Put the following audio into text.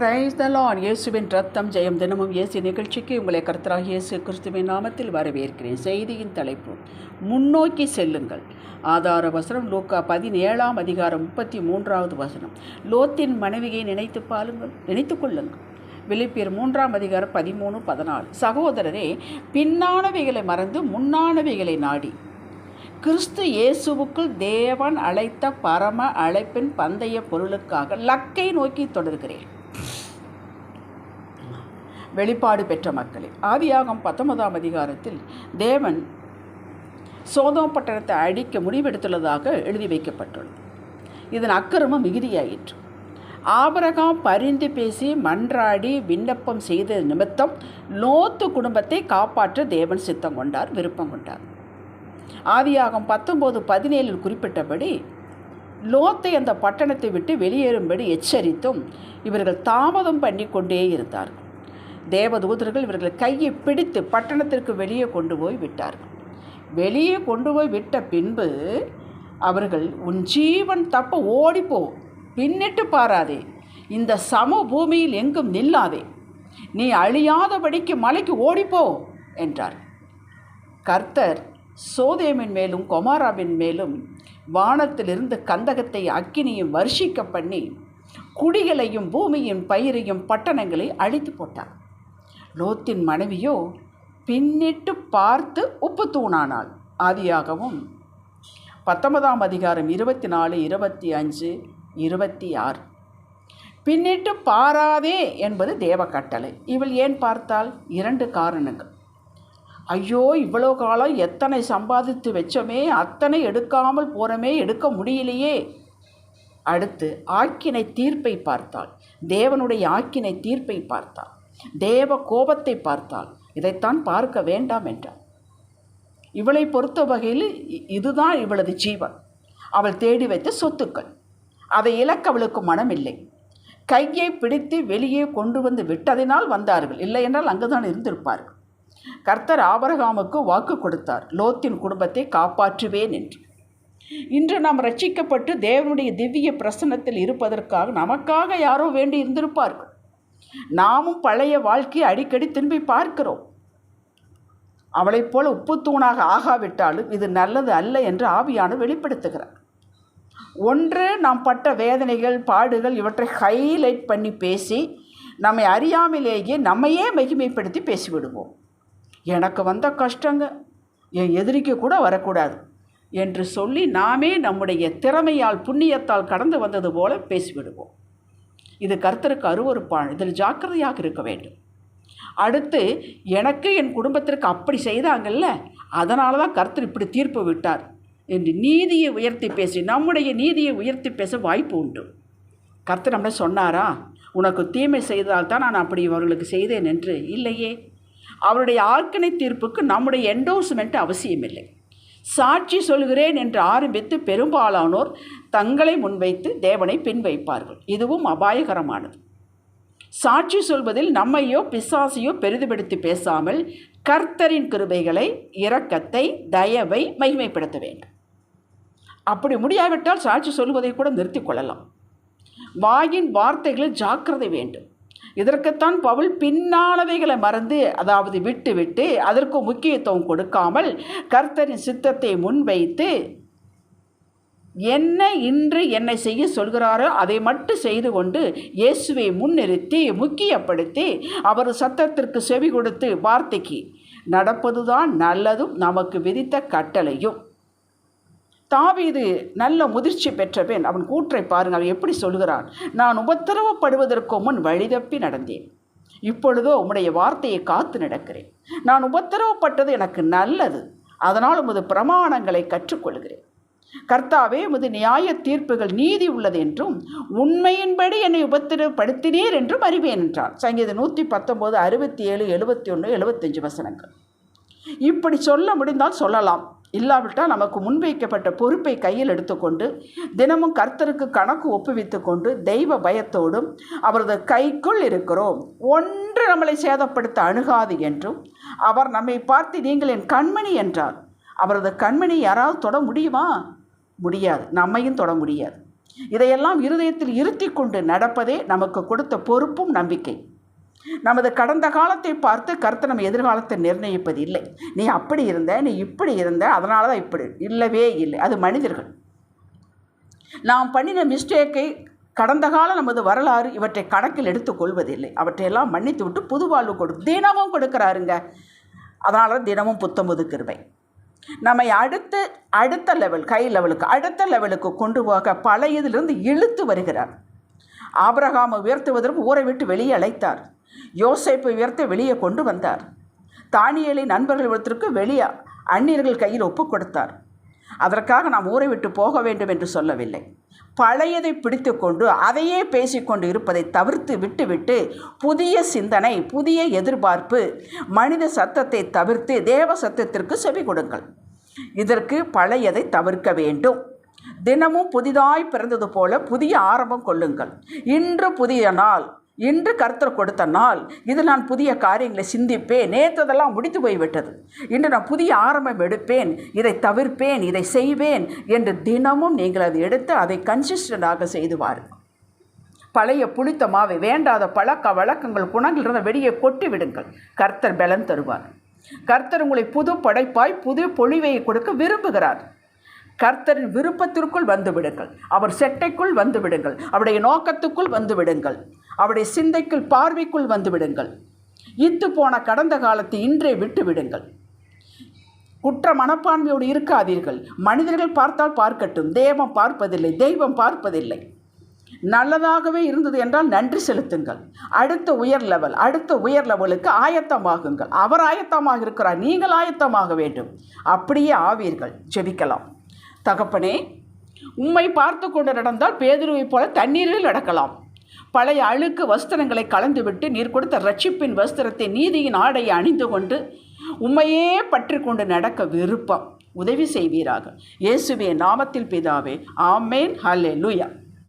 Praise the Lord இயேசுவின் ரத்தம் ஜெயம் தினமும் இயேசு நிகழ்ச்சிக்கு உங்களை கர்த்தராக இயேசு கிறிஸ்துவின் நாமத்தில் வரவேற்கிறேன். செய்தியின் தலைப்பு முன்னோக்கி செல்லுங்கள். ஆதார வசனம் லூக்கா பதினேழாம் அதிகாரம் முப்பத்தி மூன்றாவது வசனம். லோத்தின் மனைவியை நினைத்து பாருங்கள் நினைத்து கொள்ளுங்கள். விழிப்பியர் மூன்றாம் அதிகாரம் பதிமூணு பதினாலு. சகோதரரே பின்னானவைகளை மறந்து முன்னானவைகளை நாடி. கிறிஸ்து இயேசுவுக்குள் தேவன் அழைத்த பரம அழைப்பின் பந்தய பொருளுக்காக லக்கை நோக்கி தொடர்கிறேன். வெளிப்பாடு பெற்ற மக்களே. ஆதியாகம் பத்தொன்பதாம் அதிகாரத்தில் தேவன் சோதோம் பட்டணத்தை அழிக்க முடிவெடுத்துள்ளதாக எழுதி வைக்கப்பட்டுள்ளது. இதன் அக்கிரமம் மிகுதியாயிற்று. ஆபரகாம் பரிந்து பேசி மன்றாடி விண்ணப்பம் செய்த நிமித்தம் லோத்து குடும்பத்தை காப்பாற்ற தேவன் சித்தம் கொண்டார் விருப்பம் கொண்டார். ஆதியாகம் பத்தொம்போது பதினேழில் குறிப்பிட்டபடி லோத்தை அந்த பட்டணத்தை விட்டு வெளியேறும்படி எச்சரித்தும் இவர்கள் தாமதம் பண்ணி கொண்டே இருந்தார்கள். தேவதூதர்கள் இவர்கள் கையை பிடித்து பட்டணத்திற்கு வெளியே கொண்டு போய் விட்டார்கள். வெளியே கொண்டு போய் விட்ட பின்பு அவர்கள் உன் ஜீவன் தப்ப ஓடிப்போ பின்னிட்டு பாராதே. இந்த சம பூமியில் எங்கும் நில்லாதே. நீ அழியாதபடிக்கு மலைக்கு ஓடிப்போ என்றார். கர்த்தர் சோதேமின் மேலும் கொமாராவின் மேலும் வானத்திலிருந்து கந்தகத்தை அக்கினியும் வருஷிக்க பண்ணி குடிகளையும் பூமியின் பயிரையும் பட்டணங்களை அழித்து போட்டார். லோத்தின் மனைவியோ பின்னிட்டு பார்த்து உப்பு தூணானாள். ஆதியாகவும் பத்தொன்பதாம் அதிகாரம் இருபத்தி நாலு இருபத்தி அஞ்சு இருபத்தி ஆறு பின்னிட்டு பாராதே என்பது தேவ கட்டளை இவள் ஏன் பார்த்தால் இரண்டு காரணங்கள். ஐயோ இவ்வளோ காலம் எத்தனை சம்பாதித்து வச்சோமே அத்தனை எடுக்காமல் போகிறோமே எடுக்க முடியலையே. அடுத்து ஆக்கினை தீர்ப்பை பார்த்தாள். தேவனுடைய ஆக்கினை தீர்ப்பை பார்த்தாள். தேவ கோபத்தை பார்த்தாள். இதைத்தான் பார்க்க வேண்டாம் என்றார் இவளை பொறுத்த வகையில் இதுதான் இவளது ஜீவன். அவள் தேடி வைத்த சொத்துக்கள். அதை இழக்க அவளுக்கு மனமில்லை. கையை பிடித்து வெளியே கொண்டு வந்து விட்டதினால் வந்தார்கள். இல்லை என்றால் அங்குதான் இருந்திருப்பார்கள். கர்த்தர் ஆபரகாமுக்கு வாக்கு கொடுத்தார். லோத்தின் குடும்பத்தை காப்பாற்றுவேன் என்று. இன்று நாம் ரட்சிக்கப்பட்டு தேவனுடைய திவ்ய பிரசன்னத்தில் இருப்பதற்காக நமக்காக யாரோ வேண்டி இருந்திருப்பார்கள். நாமும் பழைய வாழ்க்கையை அடிக்கடி திரும்பி பார்க்கிறோம். அவளைப் போல உப்புத்தூணாக ஆகாவிட்டாலும் இது நல்லது அல்ல என்று ஆவியான வெளிப்படுத்துகிறார். ஒன்று நாம் பட்ட வேதனைகள் பாடுகள் இவற்றை ஹைலைட் பண்ணி பேசி நம்மை அறியாமலேயே நம்மையே மகிமைப்படுத்தி பேசிவிடுவோம். எனக்கு வந்த கஷ்டங்க என் எதிரிக்கு கூட வரக்கூடாது என்று சொல்லி நாமே நம்முடைய திறமையால் புண்ணியத்தால் கடந்து வந்தது போல பேசிவிடுவோம். இது கர்த்தருக்கு அருவறுப்பான் இதில் ஜாக்கிரதையாக இருக்க வேண்டும். அடுத்து எனக்கு என் குடும்பத்திற்கு அப்படி செய்தாங்கல்ல அதனால தான் கர்த்தர் இப்படி தீர்ப்பு விட்டார் என்று நீதியை உயர்த்தி பேசி நம்முடைய நீதியை உயர்த்தி பேச வாய்ப்பு உண்டு. கர்த்தர் நம்மளை சொன்னாரா உனக்கு தீமை செய்தால் தான் நான் அப்படி அவர்களுக்கு செய்தேன் என்று? இல்லையே. அவருடைய ஆர்க்கனை தீர்ப்புக்கு நம்முடைய என்டோர்ஸ்மெண்ட் அவசியமில்லை. சாட்சி சொல்கிறேன் என்று ஆரம்பித்து பெரும்பாலானோர் தங்களை முன்வைத்து தேவனை பின் வைப்பார்கள் இதுவும் அபாயகரமானது. சாட்சி சொல்வதில் நம்மையோ பிசாசியோ பெரிதுபடுத்தி பேசாமல் கர்த்தரின் கிருபைகளை இரக்கத்தை தயவை மகிமைப்படுத்த வேண்டும். அப்படி முடியாவிட்டால் சாட்சி சொல்வதை கூட நிறுத்தி கொள்ளலாம். வாயின் வார்த்தைகளில் ஜாக்கிரதை வேண்டும். இதற்குத்தான் பவுல் பின்னானவைகளை மறந்து அதாவது விட்டு விட்டு அதற்கு முக்கியத்துவம் கொடுக்காமல் கர்த்தரின் சித்தத்தை முன்வைத்து என்ன இன்று என்னை செய்ய சொல்கிறாரோ அதை மட்டும் செய்து கொண்டு இயேசுவை முன்னிறுத்தி முக்கியப்படுத்தி அவர் சத்தத்திற்கு செவி கொடுத்து வார்த்தைக்கு நடப்பதுதான் நல்லதும் நமக்கு விதித்த கட்டளையும். தாவீது நல்ல முதிர்ச்சி பெற்ற பெண் அவன் கூற்றை பாருங்கள் அவன் எப்படி சொல்கிறான்? நான் உபத்திரவப்படுவதற்கு முன் வழிதப்பி நடந்தேன். இப்பொழுதோ உம்முடைய வார்த்தையை காத்து நடக்கிறேன். நான் உபத்திரவப்பட்டது எனக்கு நல்லது. அதனால் உமது பிரமாணங்களை கற்றுக்கொள்கிறேன். கர்த்தாவே உமது நியாய தீர்ப்புகள் நீதி உள்ளது என்றும் உண்மையின்படி என்னை உபத்திரப்படுத்தினீர் என்றும் அறிவேன் என்றார். சங்கீதம் நூற்றி பத்தொம்போது அறுபத்தி ஏழு எழுபத்தி ஒன்று எழுபத்தஞ்சு வசனங்கள். இப்படி சொல்ல முடிந்தால் சொல்லலாம். இல்லாவிட்டால் நமக்கு முன்வைக்கப்பட்ட பொறுப்பை கையில் எடுத்துக்கொண்டு தினமும் கர்த்தருக்கு கணக்கு ஒப்புவித்து கொண்டு தெய்வ பயத்தோடும் அவரது கைக்குள் இருக்கிறோம். ஒன்று நம்மளை சேதப்படுத்த அணுகாது என்றும் அவர் நம்மை பார்த்து நீங்கள் என் கண்மணி என்றார். அவரது கண்மணி யாராவது தொட முடியுமா? முடியாது. நம்மையும் தொட முடியாது. இதையெல்லாம் இருதயத்தில் இருத்தி கொண்டு நடப்பதே நமக்கு கொடுத்த பொறுப்பும் நம்பிக்கை. நமது கடந்த காலத்தை பார்த்து கருத்து நம்ம எதிர்காலத்தை நிர்ணயிப்பது இல்லை. நீ அப்படி இருந்த நீ இப்படி இருந்த அதனால தான் இப்படி இல்லவே இல்லை. அது மனிதர்கள். நாம் பண்ணின மிஸ்டேக்கை கடந்த கால நமது வரலாறு இவற்றை கணக்கில் எடுத்துக்கொள்வதில்லை அவற்றையெல்லாம் மன்னித்து விட்டு புது வாழ்வு கொடு தினமும் கொடுக்குறாருங்க. அதனால தினமும் புத்தமுது ஒதுக்கிருவேன் நம்மை அடுத்து அடுத்த லெவல் கை லெவலுக்கு அடுத்த லெவலுக்கு கொண்டு போக பழையதிலிருந்து இழுத்து வருகிறார். ஆபிரகாமை உயர்த்துவதற்கு ஊரை விட்டு வெளியே அழைத்தார். யோசைப்பை உயர்த்த வெளியே கொண்டு வந்தார். தானியலை நண்பர்கள் ஒருத்தருக்கு வெளியே அந்நியர்கள் கையில் ஒப்புக் கொடுத்தார். அதற்காக நாம் ஊரை விட்டு போக வேண்டும் என்று சொல்லவில்லை. பழையதை பிடித்து கொண்டு அதையே பேசிக்கொண்டு இருப்பதை தவிர்த்து விட்டுவிட்டு புதிய சிந்தனை புதிய எதிர்பார்ப்பு மனித சத்தத்தை தவிர்த்து தேவ சத்தத்திற்கு செவி கொடுங்கள். இதற்கு பழையதை தவிர்க்க வேண்டும். தினமும் புதிதாய் பிறந்தது போல புதிய ஆரம்பம் கொள்ளுங்கள். இன்று புதிய நாள். இன்று கர்த்தர் கொடுத்த நாள். இது நான் புதிய காரியங்களை சிந்திப்பேன். நேற்றதெல்லாம் முடித்து போய்விட்டது. இன்று நான் புதிய ஆரம்பம் எடுப்பேன். இதை தவிர்ப்பேன். இதை செய்வேன் என்று தினமும் நீங்கள் அதை எடுத்து அதை கன்சிஸ்டண்டாக செய்து வாருங்கள் பழைய புளித்த மாவை வேண்டாத பழக்க வழக்கங்கள் குணங்கள் இருந்த வெளியே கொட்டி விடுங்கள். கர்த்தர் பலன் தருவார். கர்த்தர் உங்களை புது படைப்பாய் புது பொழிவை கொடுக்க விரும்புகிறார். கர்த்தரின் விருப்பத்திற்குள் வந்து விடுங்கள். அவர் செட்டைக்குள் வந்து விடுங்கள். அவருடைய நோக்கத்துக்குள் வந்து விடுங்கள். அவருடைய சிந்தைக்குள் பார்வைக்குள் வந்துவிடுங்கள் இத்து போன கடந்த காலத்தை இன்றே விட்டு விடுங்கள். குற்ற மனப்பான்மையோடு இருக்காதீர்கள். மனிதர்கள் பார்த்தால் பார்க்கட்டும். தேவம் பார்ப்பதில்லை தெய்வம் பார்ப்பதில்லை. நல்லதாகவே இருந்தது என்றால் நன்றி செலுத்துங்கள். அடுத்த உயர் லெவல் அடுத்த உயர் லெவலுக்கு ஆயத்தமாகுங்கள். அவர் ஆயத்தமாக இருக்கிறார் நீங்கள் ஆயத்தமாக வேண்டும். அப்படியே ஆவீர்கள். ஜெபிக்கலாம். தகப்பனே உம்மை பார்த்து கொண்டு நடந்தால் பேதுருவை போல தண்ணீரில் நடக்கலாம். பழைய அழுக்கு வஸ்திரங்களை கலந்துவிட்டு நீர் கொடுத்த ரட்சிப்பின் வஸ்திரத்தை நீதியின் ஆடையை அணிந்து கொண்டு உண்மையே பற்றி கொண்டு நடக்க விருப்பம். உதவி செய்வீராக. இயேசுவே நாமத்தில் பிதாவே. ஆமேன். லுயா